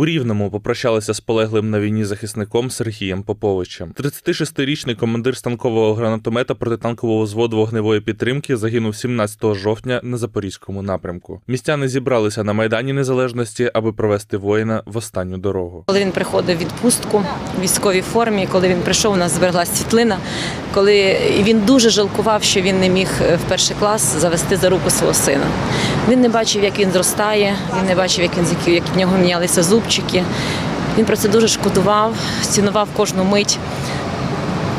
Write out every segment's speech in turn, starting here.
У Рівному попрощалися з полеглим на війні захисником Сергієм Поповичем. 36-річний командир станкового гранатомета протитанкового взводу вогневої підтримки загинув 17 жовтня на запорізькому напрямку. Містяни зібралися на майдані Незалежності, аби провести воїна в останню дорогу. Коли він приходив в відпустку в військовій формі, коли він прийшов, у нас збереглася світлина, коли він дуже жалкував, що він не міг е, в перший клас завести за руку свого сина. Він не бачив, як він зростає, він не бачив, як він як в нього мінялися зубчики. Він про це дуже шкодував, цінував кожну мить.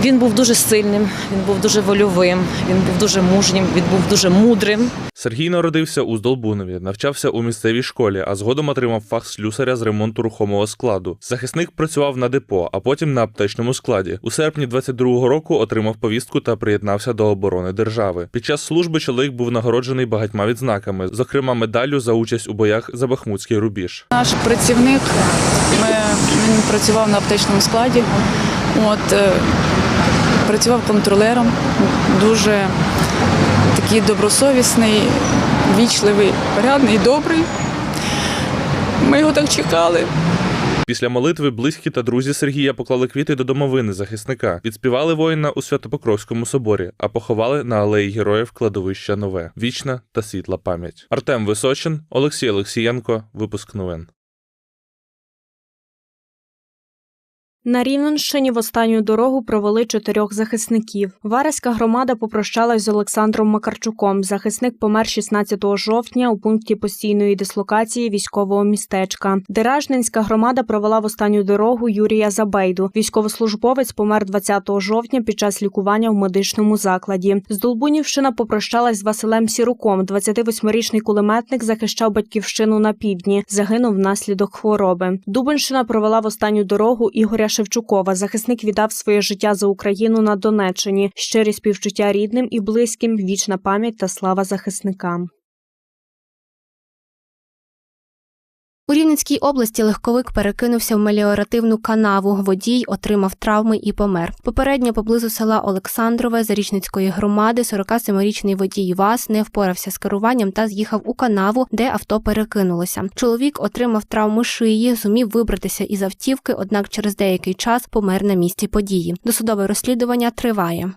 Він був дуже сильним, він був дуже вольовим, він був дуже мужнім, він був дуже мудрим. Сергій народився у Здолбунові, навчався у місцевій школі, а згодом отримав фах слюсаря з ремонту рухомого складу. Захисник працював на депо, а потім на аптечному складі. У серпні 22-го року отримав повістку та приєднався до оборони держави. Під час служби чоловік був нагороджений багатьма відзнаками, зокрема медаллю за участь у боях за Бахмутський рубіж. Наш працівник ми, він працював на аптечному складі. От, е, працював контролером, дуже такий добросовісний, вічливий, порядний, добрий. Ми його так чекали. Після молитви близькі та друзі Сергія поклали квіти до домовини захисника, відспівали воїна у Святопокровському соборі, а поховали на алеї героїв кладовища Нове. Вічна та світла пам'ять. Артем Височин, Олексій Олексієнко. Випуск новин. На Рівненщині в останню дорогу провели чотирьох захисників. Вареська громада попрощалась з Олександром Макарчуком. Захисник помер 16 жовтня у пункті постійної дислокації військового містечка. Деражненська громада провела в останню дорогу Юрія Забейду. Військовослужбовець помер 20 жовтня під час лікування в медичному закладі. Здолбунівщина попрощалась з Василем Сіруком. 28-річний кулеметник захищав батьківщину на півдні. Загинув внаслідок хвороби. Дубенщина провела в останню дорогу Ігоря Шевчукова. Захисник віддав своє життя за Україну на Донеччині. Щирі співчуття рідним і близьким, вічна пам'ять та слава захисникам. У Рівненській області легковик перекинувся в меліоративну канаву. Водій отримав травми і помер. Попередньо поблизу села Олександрове Зарічницької громади 47-річний водій ВАЗ не впорався з керуванням та з'їхав у канаву, де авто перекинулося. Чоловік отримав травми шиї, зумів вибратися із автівки, однак через деякий час помер на місці події. Досудове розслідування триває.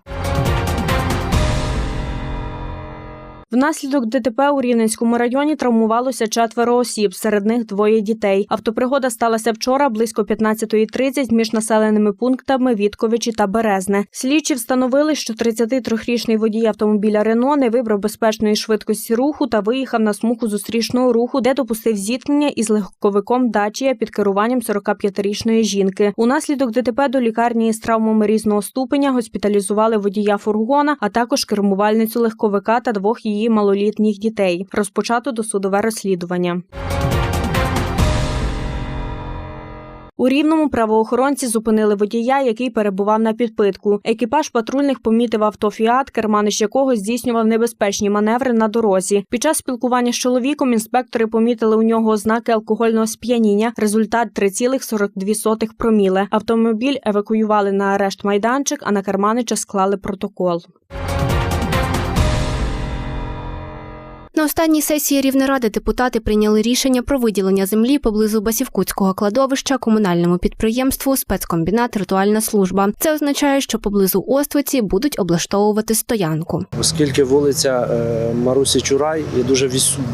Внаслідок ДТП у Рівненському районі травмувалося четверо осіб, серед них двоє дітей. Автопригода сталася вчора близько 15.30 між населеними пунктами Вітковичі та Березне. Слідчі встановили, що 33-річний водій автомобіля Рено не вибрав безпечної швидкості руху та виїхав на смугу зустрічного руху, де допустив зіткнення із легковиком Дачія під керуванням 45-річної жінки. Унаслідок ДТП до лікарні з травмами різного ступеня госпіталізували водія фургона, а також кермувальницю легковика та двох її малолітніх дітей. Розпочато досудове розслідування. У рівному правоохоронці зупинили водія, який перебував на підпитку. Екіпаж патрульних помітив авто «Фіат», керманич якого здійснював небезпечні маневри на дорозі. Під час спілкування з чоловіком інспектори помітили у нього ознаки алкогольного сп'яніння. Результат 3,42 проміле. Автомобіль евакуювали на арешт майданчик, а на керманича склали протокол. На останній сесії Рівнеради депутати прийняли рішення про виділення землі поблизу Басівкутського кладовища комунальному підприємству спецкомбінат Ритуальна служба. Це означає, що поблизу Оствиці будуть облаштовувати стоянку. Оскільки вулиця е, Марусі Чурай є дуже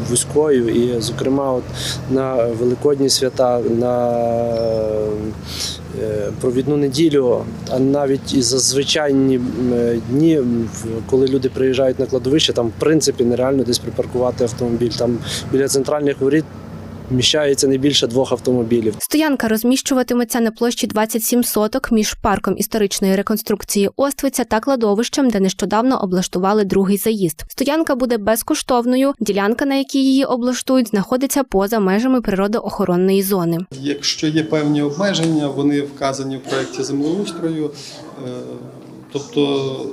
вузькою, і, зокрема, от на великодні свята, на провідну неділю, а навіть і за звичайні е, дні, коли люди приїжджають на кладовище, там в принципі нереально десь припаркувати автомобіль. Там біля центральних воріт вміщається не більше двох автомобілів. Стоянка розміщуватиметься на площі 27 соток між парком історичної реконструкції Оствиця та кладовищем, де нещодавно облаштували другий заїзд. Стоянка буде безкоштовною. Ділянка, на якій її облаштують, знаходиться поза межами природоохоронної зони. Якщо є певні обмеження, вони вказані в проєкті землеустрою. Е, Тобто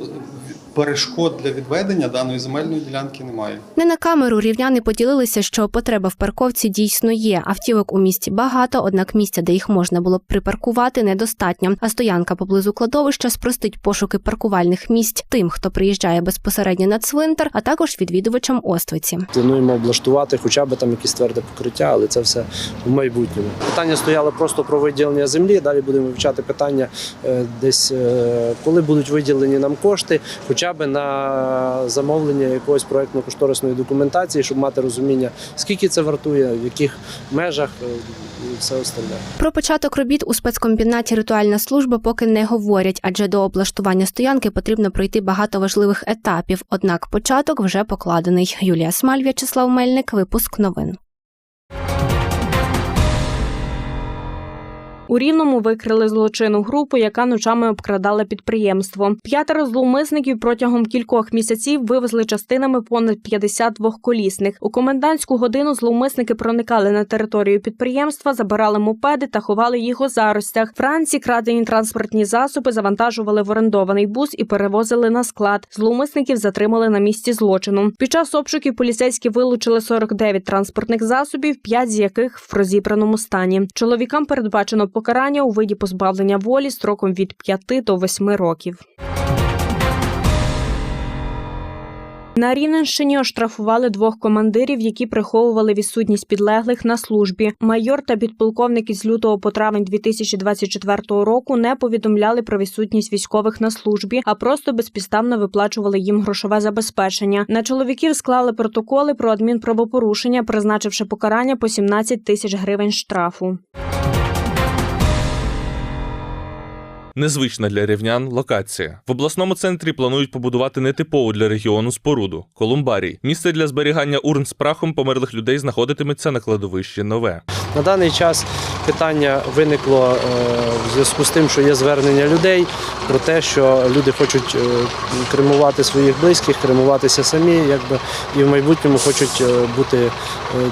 перешкод для відведення даної земельної ділянки немає. Не на камеру рівняни поділилися, що потреба в парковці дійсно є. Автівок у місті багато, однак місця, де їх можна було б припаркувати, недостатньо. А стоянка поблизу кладовища спростить пошуки паркувальних місць тим, хто приїжджає безпосередньо на цвинтар, а також відвідувачам Оствиці. Плануємо облаштувати хоча б там якісь тверде покриття, але це все в майбутньому. Питання стояло просто про виділення землі. Далі будемо вивчати питання е, десь, е, коли будуть виділені нам кошти, хоча б на замовлення якоїсь проектно-кошторисної документації, щоб мати розуміння, скільки це вартує, в яких межах е, і все остальне. Про початок робіт у спецкомбінаті ритуальна служба поки не говорять, адже до облаштування стоянки потрібно пройти багато важливих етапів. Однак початок вже покладений. Юлія Смаль, В'ячеслав Мельник, випуск новин. У Рівному викрили злочинну групу, яка ночами обкрадала підприємство. П'ятеро зловмисників протягом кількох місяців вивезли частинами понад 50 двохколісних. У комендантську годину зловмисники проникали на територію підприємства, забирали мопеди та ховали їх у заростях. Вранці крадені транспортні засоби завантажували в орендований бус і перевозили на склад. Зловмисників затримали на місці злочину. Під час обшуків поліцейські вилучили 49 транспортних засобів, 5 з яких в розібраному стані. Чоловікам передбачено покарання у виді позбавлення волі строком від 5 до 8 років. На Рівненщині оштрафували двох командирів, які приховували відсутність підлеглих на службі. Майор та підполковник із лютого по травень 2024 року не повідомляли про відсутність військових на службі, а просто безпідставно виплачували їм грошове забезпечення. На чоловіків склали протоколи про адмінправопорушення, призначивши покарання по 17 тисяч гривень штрафу. Незвична для рівнян локація. В обласному центрі планують побудувати нетипову для регіону споруду колумбарій. Місце для зберігання урн з прахом померлих людей знаходитиметься на кладовищі нове. На даний час питання виникло е, в зв'язку з тим, що є звернення людей про те, що люди хочуть е, кремувати своїх близьких, кремуватися самі, і в майбутньому хочуть е, бути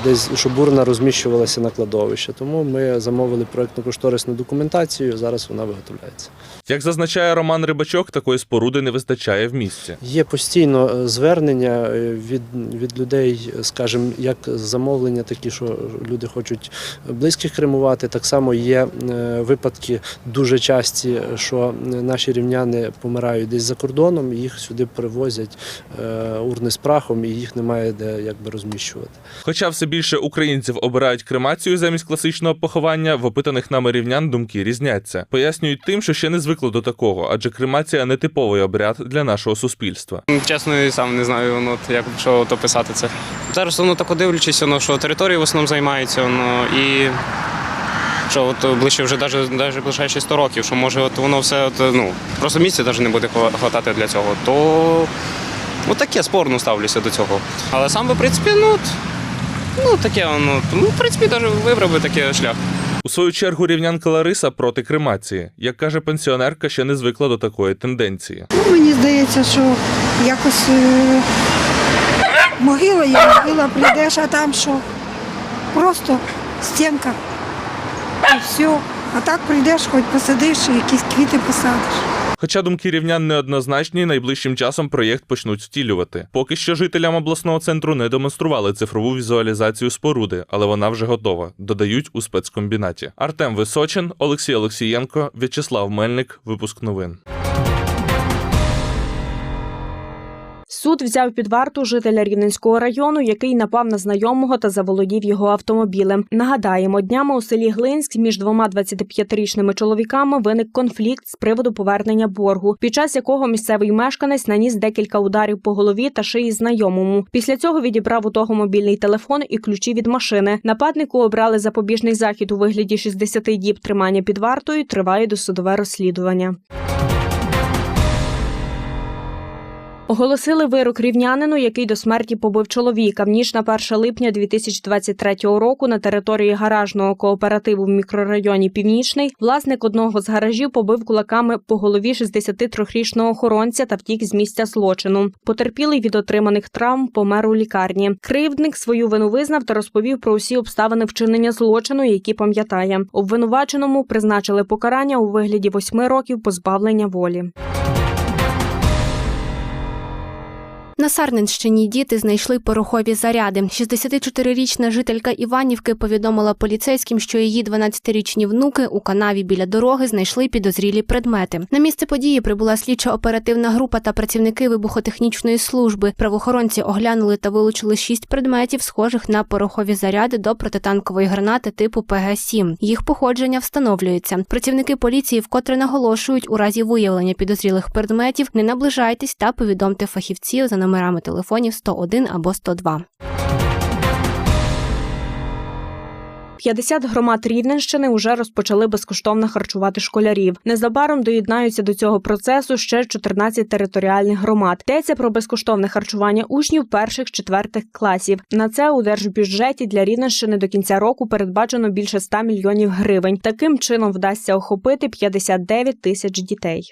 десь, щоб урна розміщувалася на кладовище. Тому ми замовили проєктно кошторисну документацію. Зараз вона виготовляється. Як зазначає Роман Рибачок, такої споруди не вистачає в місті. Є постійно е, звернення е, від, від людей, скажімо, як замовлення такі, що люди хочуть близьких кремувати. Так само є е, випадки дуже часті, що наші рівняни помирають десь за кордоном, їх сюди привозять урни з прахом, і їх немає де якби розміщувати. Хоча все більше українців обирають кремацію замість класичного поховання, в опитаних нами рівнян думки різняться. Пояснюють тим, що ще не звикли до такого, адже кремація не типовий обряд для нашого суспільства. Чесно, і сам не знаю, от як що то писати це. Зараз воно так дивлячись, воно, що території в основному займається, воно, і що от ближче вже навіть, ближайші 100 років, що може от воно все от, ну, просто місця навіть не буде хва- хватати для цього, то ну, таке спорно ставлюся до цього. Але сам би, в принципі, ну, от, ну таке воно, ну, в принципі, навіть вибрав би такий шлях. У свою чергу рівнянка Лариса проти кремації. Як каже пенсіонерка, ще не звикла до такої тенденції. Ну, мені здається, що якось е, могила є, могила прийдеш, а там що? Просто стінка. І все. А так прийдеш, хоч посадиш, якісь квіти посадиш. Хоча думки рівнян неоднозначні, найближчим часом проєкт почнуть втілювати. Поки що жителям обласного центру не демонстрували цифрову візуалізацію споруди, але вона вже готова. Додають у спецкомбінаті. Артем Височин, Олексій Олексієнко, В'ячеслав Мельник. Випуск новин. Суд взяв під варту жителя Рівненського району, який напав на знайомого та заволодів його автомобілем. Нагадаємо, днями у селі Глинськ між двома 25-річними чоловіками виник конфлікт з приводу повернення боргу, під час якого місцевий мешканець наніс декілька ударів по голові та шиї знайомому. Після цього відібрав у того мобільний телефон і ключі від машини. Нападнику обрали запобіжний захід у вигляді 60 діб тримання під вартою. Триває досудове розслідування. Оголосили вирок рівнянину, який до смерті побив чоловіка. В ніч на 1 липня 2023 року на території гаражного кооперативу в мікрорайоні Північний власник одного з гаражів побив кулаками по голові 63-річного охоронця та втік з місця злочину. Потерпілий від отриманих травм помер у лікарні. Кривдник свою вину визнав та розповів про усі обставини вчинення злочину, які пам'ятає. Обвинуваченому призначили покарання у вигляді восьми років позбавлення волі. На Сарненщині діти знайшли порохові заряди. 64-річна жителька Іванівки повідомила поліцейським, що її 12-річні внуки у канаві біля дороги знайшли підозрілі предмети. На місце події прибула слідчо-оперативна група та працівники вибухотехнічної служби. Правоохоронці оглянули та вилучили шість предметів, схожих на порохові заряди до протитанкової гранати типу ПГ-7. Їх походження встановлюється. Працівники поліції вкотре наголошують, у разі виявлення підозрілих предметів не наближайтесь та повідомте фахівців за номерами телефонів 101 або 102. 50 громад Рівненщини вже розпочали безкоштовно харчувати школярів. Незабаром доєднаються до цього процесу ще 14 територіальних громад. Йдеться про безкоштовне харчування учнів перших четвертих класів. На це у держбюджеті для Рівненщини до кінця року передбачено більше 100 мільйонів гривень. Таким чином вдасться охопити 59 тисяч дітей.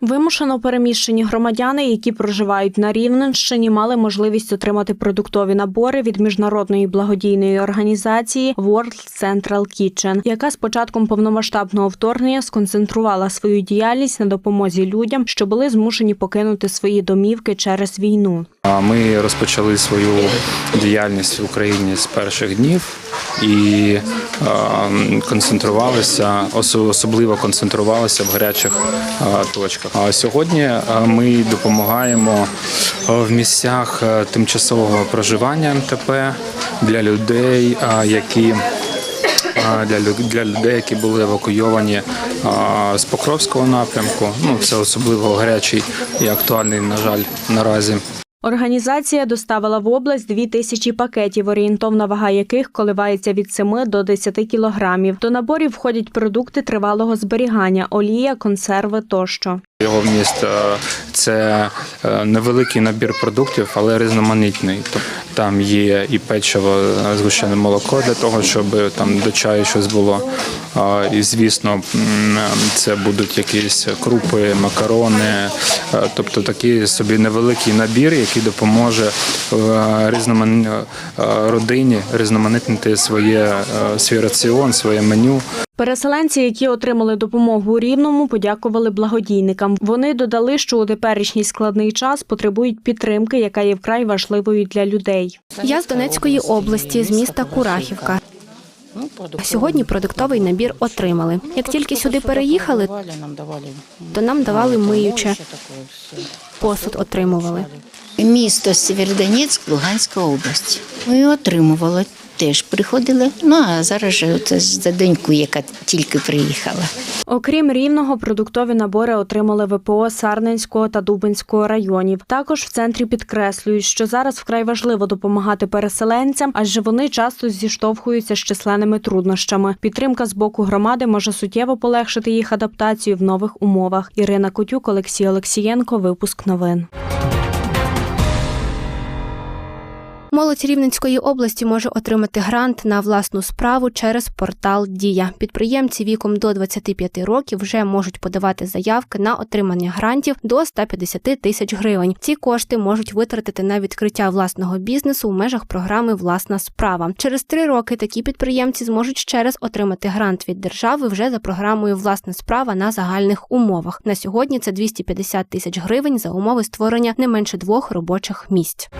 Вимушено переміщені громадяни, які проживають на Рівненщині, мали можливість отримати продуктові набори від міжнародної благодійної організації World Central Kitchen, яка з початком повномасштабного вторгнення сконцентрувала свою діяльність на допомозі людям, що були змушені покинути свої домівки через війну. Ми розпочали свою діяльність в Україні з перших днів і концентрувалися, особливо концентрувалися в гарячих точках. Сьогодні ми допомагаємо в місцях тимчасового проживання МТП для людей, які для людей, які були евакуйовані з Покровського напрямку. Ну це особливо гарячий і актуальний, на жаль, наразі. Організація доставила в область дві тисячі пакетів, орієнтовна вага яких коливається від 7 до 10 кілограмів. До наборів входять продукти тривалого зберігання, олія, консерви тощо. Його вміст е, це е, невеликий набір продуктів, але різноманітний. Там є і печиво, е, згущене молоко для того, щоб там до чаю щось було. І звісно, це будуть якісь крупи, макарони, е, тобто такий собі невеликий набір, який допоможе е, різноман... е, родині різноманітнити своє е, свій раціон, своє меню. Переселенці, які отримали допомогу Рівному, подякували благодійникам. Вони додали, що у теперішній складний час потребують підтримки, яка є вкрай важливою для людей. Я з Донецької області, з міста Курахівка. Сьогодні продуктовий набір отримали. Як тільки сюди переїхали, то нам давали миюче, посуд отримували. Місто Сєвєродонецьк, Луганська область. Ми отримували, теж приходили. Ну а зараз же це за доньку, яка тільки приїхала. Окрім рівного, продуктові набори отримали ВПО Сарненського та Дубинського районів. Також в центрі підкреслюють, що зараз вкрай важливо допомагати переселенцям, адже вони часто зіштовхуються з численними труднощами. Підтримка з боку громади може суттєво полегшити їх адаптацію в нових умовах. Ірина Котюк, Олексій Олексієнко. Випуск новин. Молодь Рівненської області може отримати грант на власну справу через портал Дія. Підприємці віком до 25 років вже можуть подавати заявки на отримання грантів до 150 тисяч гривень. Ці кошти можуть витратити на відкриття власного бізнесу в межах програми Власна справа. Через три роки такі підприємці зможуть ще раз отримати грант від держави вже за програмою Власна справа на загальних умовах. На сьогодні це 250 тисяч гривень за умови створення не менше двох робочих місць.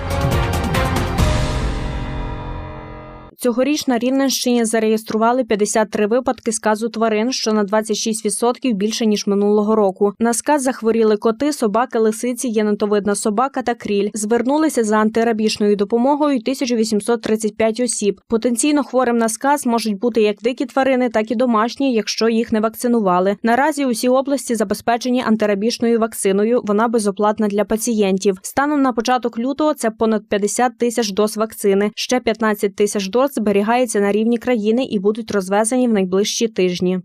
Цьогоріч на Рівненщині зареєстрували 53 випадки сказу тварин, що на 26% більше ніж минулого року. На сказ захворіли коти, собаки, лисиці, єнотовидна собака та кріль. Звернулися за антирабічною допомогою 1835 осіб. Потенційно хворим на сказ можуть бути як дикі тварини, так і домашні, якщо їх не вакцинували. Наразі усі області забезпечені антирабічною вакциною. Вона безоплатна для пацієнтів. Станом на початок лютого це понад 50 тисяч доз вакцини. Ще 15 тисяч доз зберігається на рівні країни і будуть розвезені в найближчі тижні.